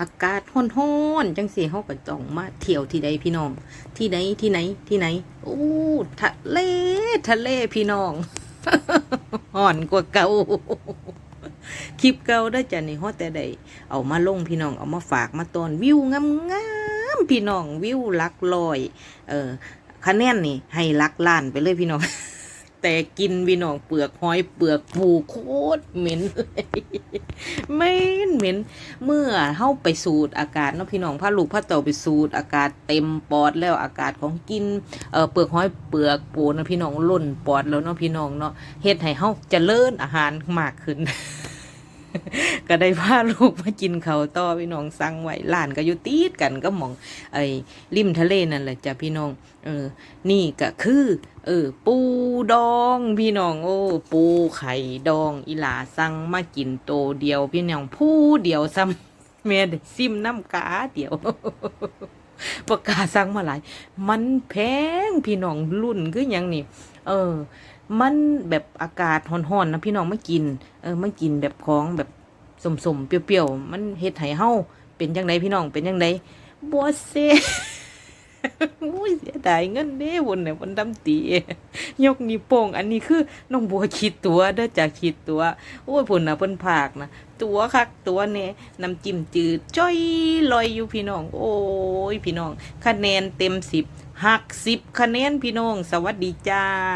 อากาศร้อนๆจังสีเฮาก็ต้องมาเที่ยวที่ใดพี่น้อง ที่ไหนที่ไหนที่ไหนโอ้ทะเลทะเลพี่น้องห่อนกว่าเก่าคลิปเก่าได้จ้ะนี่ฮอดแต่ใดเอามาลงพี่น้องเอามาฝากมาตอนวิวงามๆพี่น้องวิวลักลอย เออคะแนนนี่ให้ลักล้านไปเลยพี่น้อง แต่กินพีนองเปลือกหอยเปลือกปูโคตรเหม็นเลยเหม็นเหม็นเมื่อเฮาไปสูดอากาศเนาะพี่น้องพาลูกพาเต่าไปสูดอากาศเต็มปอดแล้วอากาศของกินเอ่อเปลือกหอยเปลือกปูนะพี่น้องล่นปอดแล้วเนาะพี่น้องเนาะเฮ็ดให้เฮาเจริญอาหารมากขึ้น ก็ได้พาลูกมากินเขาต่อพี่น้องสั่งไว้ร้านก็อยู่ติดกันก็มองไอ้ริมทะเลนั่นแหละจ้ะพี่น้อง เออ นี่ก็คือ เออ ปูดองพี่น้องโอ้ปูไข่ดองอีหลาสั่งมากินโตเดียว พี่น้องผู้เดียวซ้ำแม่ได้ซิมน้ำกาเดียวประกาศสั่งมาหลาย มันแพงพี่น้องรุ่นคือหยังนี่ เออ มันแบบอากาศร้อนๆนะพี่น้องไม่กิน เออไม่กินแบบของแบบ สมๆเปรี้ยวๆ มันเฮ็ดให้เฮาเป็นจังไดพี่น้องเป็นจังไดบ่เซอุ้ยเสียดายเงินเด้วนเนี่ยมันดำตียกนิ้วโป้งอันนี้คือน้องบัวคิดตัวเด้อจากคิดตัวโอ้ยพุ่นน่ะเพิ่นภาคนะตัวคักตัวแน่น้ำจิ้มจืดจ้อยลอยอยู่พี่น้อง โอ้ยพี่น้อง คะแนนเต็มสิบหักสิบคะแนนพี่น้อง สวัสดีจ้า